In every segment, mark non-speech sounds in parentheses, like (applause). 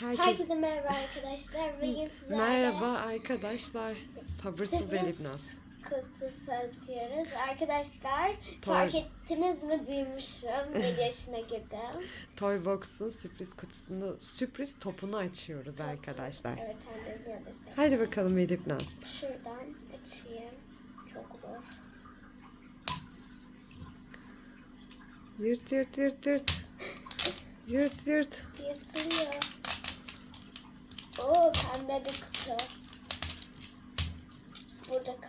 Herkes... Herkese merhaba arkadaşlar. Bugün sizlerle Merhaba arkadaşlar. Sabırsız Elif Naz. kutusu açıyoruz. Arkadaşlar Toy. fark ettiniz mi büyümüşüm. 7 (laughs) yaşına girdim. Toybox'un sürpriz kutusunu, sürpriz topunu açıyoruz arkadaşlar. Evet annem neredesin? Hadi bakalım Elif Naz. Şuradan açayım. Çok zor. Yırt yırt yırt yırt. (laughs) Yırt yırt. Yırtılıyor. Pembe bir kutu. Burada. (laughs)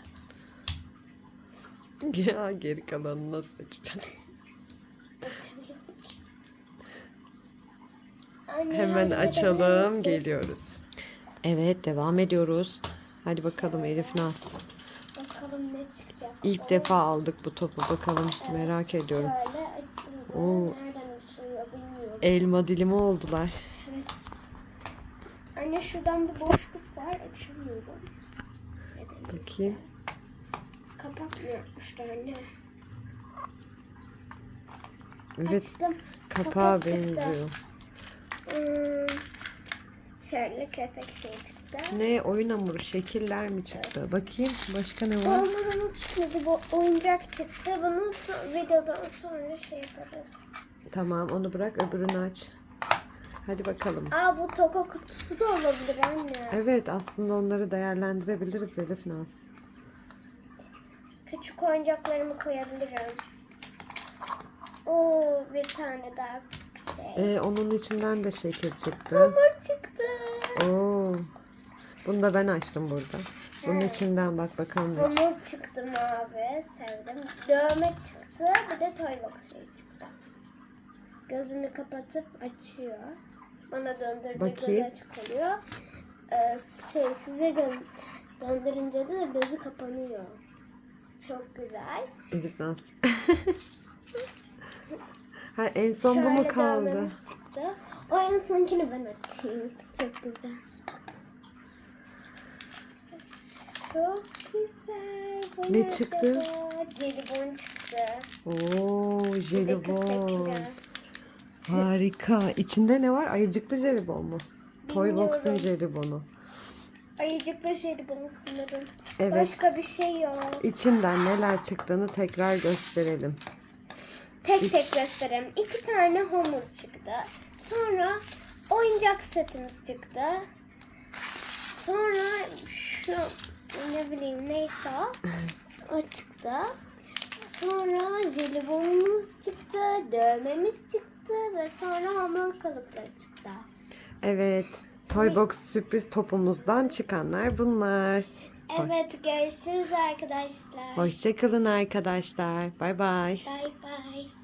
Ya geri kalanını nasıl? Açılıyor. Anne, Hemen açalım. Geliyoruz. Evet devam ediyoruz. Hadi bakalım Elif Naz. Bakalım ne çıkacak. İlk Oo. defa aldık bu topu bakalım. Evet, Merak ediyorum. Şöyle açıldı. Oo. Nereden açılıyor bilmiyorum. Elma dilimi oldular. Evet. Anne şuradan bir boşluk var. Açamıyorum. Neden? Bakayım. Kapak mı yapmışlar anne? Evet Açtım. kapağa Kapak benziyor. Hmm, şöyle köpek şey çıktı. Ne oyun hamuru şekiller mi çıktı? Bakayım başka ne var? Hamurun çıkmadı. Bu oyuncak çıktı. Bunu so- videodan sonra şey yaparız. Tamam onu bırak öbürünü aç. Hadi bakalım. Aa bu toka kutusu da olabilir anne. Evet aslında onları değerlendirebiliriz Elif Naz. Küçük oyuncaklarımı koyabilirim. Oo bir tane daha şey. Ee, onun içinden de şekil çıktı. Hamur çıktı. Oo. Bunu da ben açtım burada. Bunun içinden bak bakalım. Hamur çıktı mavi. Sevdim. Dövme çıktı. Bir de toybox şey çıktı. Gözünü kapatıp açıyor. Bana döndürünce Bakayım. gözü açık oluyor. Ee, şey size dön döndürünce de gözü kapanıyor. Çok güzel. Elif (laughs) Naz. ha, en son bu mu Şöyle kaldı? dövmemiz çıktı. O en sonkini ben açayım. Çok güzel. Çok güzel. Bu Ne çıktı? acaba? Jelibon çıktı. Oo Bir de jelibon. köpekli. Harika. İçinde ne var? Ayıcıklı jelibon mu? Bilmiyorum. jelibonu. Ayıcıklı jelibon sanırım. Evet. Başka bir şey yok. İçinden neler çıktığını tekrar gösterelim. Tek tek göstereyim. İki tane hamur çıktı. Sonra oyuncak setimiz çıktı. Sonra şu ne bileyim neyse. O (laughs) çıktı. Sonra jelibonumuz çıktı. Dövmemiz çıktı. Ve sonra hamur kalıpları çıktı. Evet. Toybox sürpriz topumuzdan çıkanlar bunlar. Evet görüşürüz arkadaşlar. Hoşçakalın arkadaşlar. Bay bay. Bye bye.